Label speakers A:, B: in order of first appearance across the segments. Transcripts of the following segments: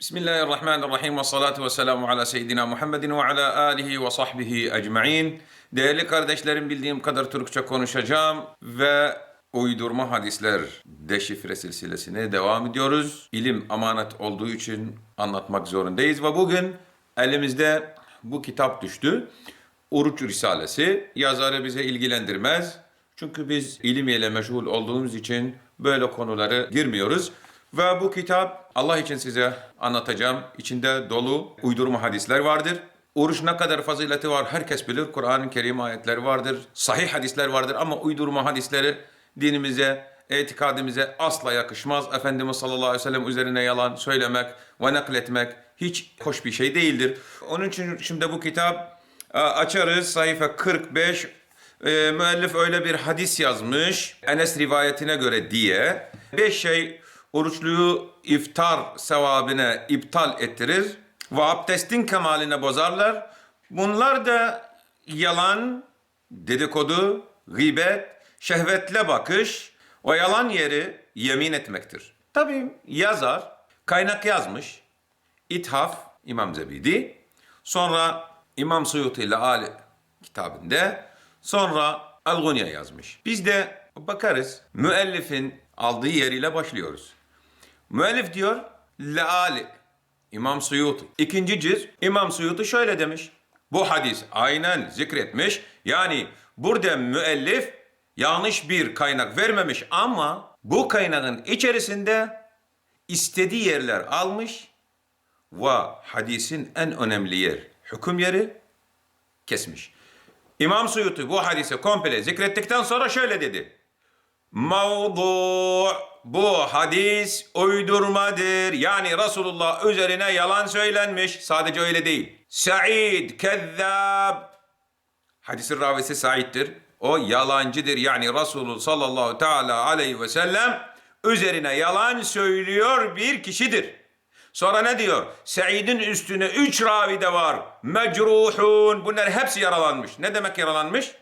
A: Bismillahirrahmanirrahim ve salatu ve selamu ala seyyidina Muhammedin ve ala alihi ve sahbihi ecma'in. Değerli kardeşlerim bildiğim kadar Türkçe konuşacağım ve uydurma hadisler deşifre silsilesine devam ediyoruz. İlim amanet olduğu için anlatmak zorundayız ve bugün elimizde bu kitap düştü. Oruç Risalesi. Yazarı bize ilgilendirmez. Çünkü biz ilim ile meşgul olduğumuz için böyle konuları girmiyoruz. Ve bu kitap Allah için size anlatacağım. İçinde dolu uydurma hadisler vardır. Oruç ne kadar fazileti var herkes bilir. Kur'an-ı Kerim ayetleri vardır. Sahih hadisler vardır ama uydurma hadisleri dinimize, etikadimize asla yakışmaz. Efendimiz sallallahu aleyhi ve sellem üzerine yalan söylemek ve nakletmek hiç hoş bir şey değildir. Onun için şimdi bu kitap e, açarız sayfa 45 e, müellif öyle bir hadis yazmış Enes rivayetine göre diye beş şey oruçluyu iftar sevabına iptal ettirir ve abdestin kemaline bozarlar. Bunlar da yalan, dedikodu, gıybet, şehvetle bakış ve yalan yeri yemin etmektir. Tabii yazar kaynak yazmış. İthaf İmam Zebidi. Sonra İmam Suyuti ile Ali kitabında. Sonra Al-Gunya yazmış. Biz de bakarız müellifin aldığı yeriyle başlıyoruz. Müellif diyor Leali İmam Suyuti. İkinci cüz İmam Suyuti şöyle demiş. Bu hadis aynen zikretmiş. Yani burada müellif yanlış bir kaynak vermemiş ama bu kaynağın içerisinde istediği yerler almış ve hadisin en önemli yer, hüküm yeri kesmiş. İmam Suyuti bu hadisi komple zikrettikten sonra şöyle dedi. Mevdu bu hadis uydurmadır. Yani Resulullah üzerine yalan söylenmiş. Sadece öyle değil. Sa'id kezzab. Hadisin ravisi Said'dir. O yalancıdır. Yani Resulullah sallallahu teala aleyhi ve sellem üzerine yalan söylüyor bir kişidir. Sonra ne diyor? Said'in üstüne üç ravi de var. Mecruhun. Bunlar hepsi yaralanmış. Ne demek yaralanmış?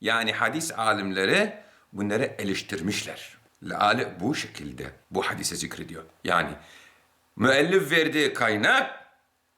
A: Yani hadis alimleri bunları eleştirmişler. Leale bu şekilde bu hadise zikrediyor. Yani müellif verdiği kaynak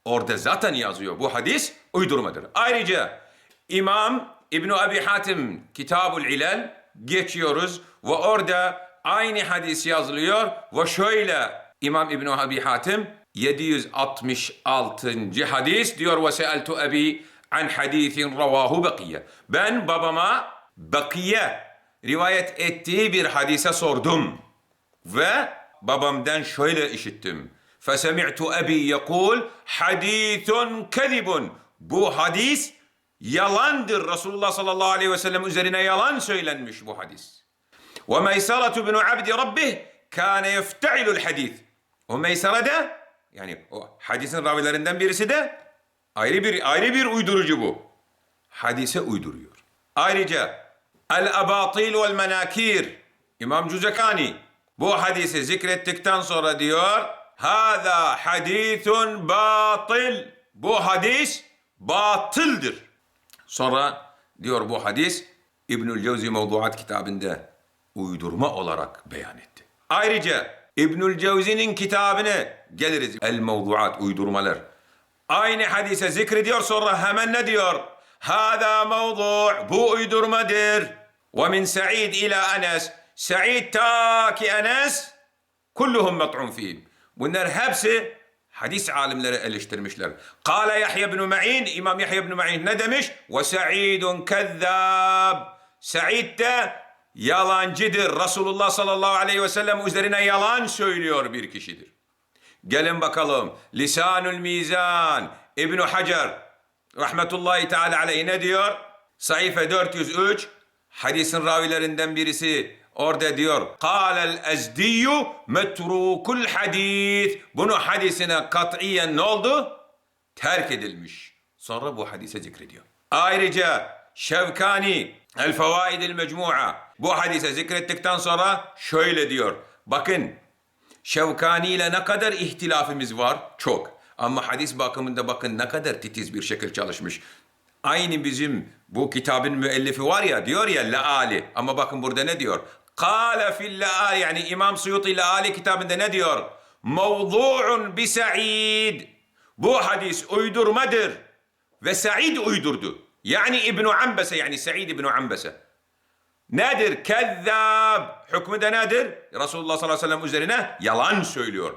A: orada zaten yazıyor. Bu hadis uydurmadır. Ayrıca İmam İbn Abi Hatim Kitabul İlal geçiyoruz ve orada aynı hadis yazılıyor ve şöyle İmam İbn Abi Hatim 766. hadis diyor ve seeltu abi an hadisin ravahu bakiye. Ben babama bakiye rivayet ettiği bir hadise sordum ve babamdan şöyle işittim. Fesemi'tu abi yekul hadithun kezibun. Bu hadis yalandır. Resulullah sallallahu aleyhi ve sellem üzerine yalan söylenmiş bu hadis. Meysaratu bin Abdi Rabbih kâne yefte'ilul hadis. O Meysara da yani o hadisin ravilerinden birisi de ayrı bir ayrı bir uydurucu bu. Hadise uyduruyor. Ayrıca El-Abatil vel Menakir İmam Cüzekani bu hadisi zikrettikten sonra diyor Hâzâ hadîthun batıl Bu hadis batıldır. Sonra diyor bu hadis İbnül Cevzi Mevduat kitabında uydurma olarak beyan etti. Ayrıca İbnül Cevzi'nin kitabını geliriz. El Mevduat uydurmalar. Aynı hadise zikrediyor sonra hemen ne diyor? Hâzâ mevdu' bu uydurmadır. Ve min Sa'id ila Enes. Sa'id ta ki Enes kulluhum met'un fihim. Bunlar hepsi hadis alimleri eleştirmişler. Kale Yahya ibn Ma'in, İmam Yahya ibn Ma'in ne demiş? Ve Sa'idun kezzab. Sa'id de yalancıdır. Resulullah sallallahu aleyhi ve sellem üzerine yalan söylüyor bir kişidir. Gelin bakalım. Lisanül Mizan İbn Hacer rahmetullahi teala aleyhi ne diyor? Sayfa 403 hadisin ravilerinden birisi orada diyor. Kâlel ezdiyyu metrukul hadis. Bunu hadisine katiyen ne oldu? Terk edilmiş. Sonra bu hadise zikrediyor. Ayrıca Şevkani El Fevaidil Mecmu'a bu hadise zikrettikten sonra şöyle diyor. Bakın Şevkani ile ne kadar ihtilafımız var? Çok. Ama hadis bakımında bakın ne kadar titiz bir şekil çalışmış. Aynı bizim bu kitabın müellifi var ya diyor ya Leali. Ama bakın burada ne diyor? Kale fil Leali yani İmam Suyuti Leali kitabında ne diyor? mevdu'un bi Sa'id. Bu hadis uydurmadır ve Sa'id uydurdu. Yani İbn Ambese yani Sa'id İbn Ambese. Nedir? Kezzab. Hükmü de nedir? Resulullah sallallahu aleyhi ve sellem üzerine yalan söylüyor.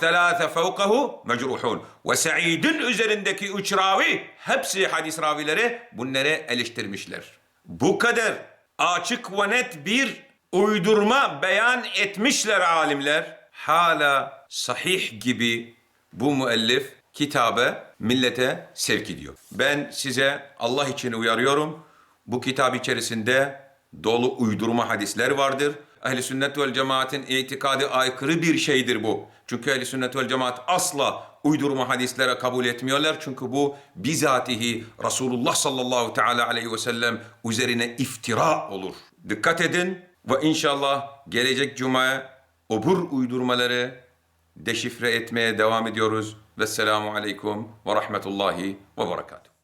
A: Thelâfe fevkahu mecruhun. Ve Sa'id'in üzerindeki üç ravi, hepsi hadis ravileri bunları eleştirmişler. Bu kadar açık ve net bir uydurma beyan etmişler alimler. Hala sahih gibi bu müellif kitabı millete sevk ediyor. Ben size Allah için uyarıyorum. Bu kitap içerisinde dolu uydurma hadisler vardır. Ehli sünnet vel cemaatin itikadı aykırı bir şeydir bu. Çünkü ehli sünnet vel cemaat asla uydurma hadislere kabul etmiyorlar. Çünkü bu bizatihi Resulullah sallallahu teala aleyhi ve sellem üzerine iftira olur. Dikkat edin ve inşallah gelecek cuma obur uydurmaları deşifre etmeye devam ediyoruz. Vesselamu aleyküm ve rahmetullahi ve berekatuhu.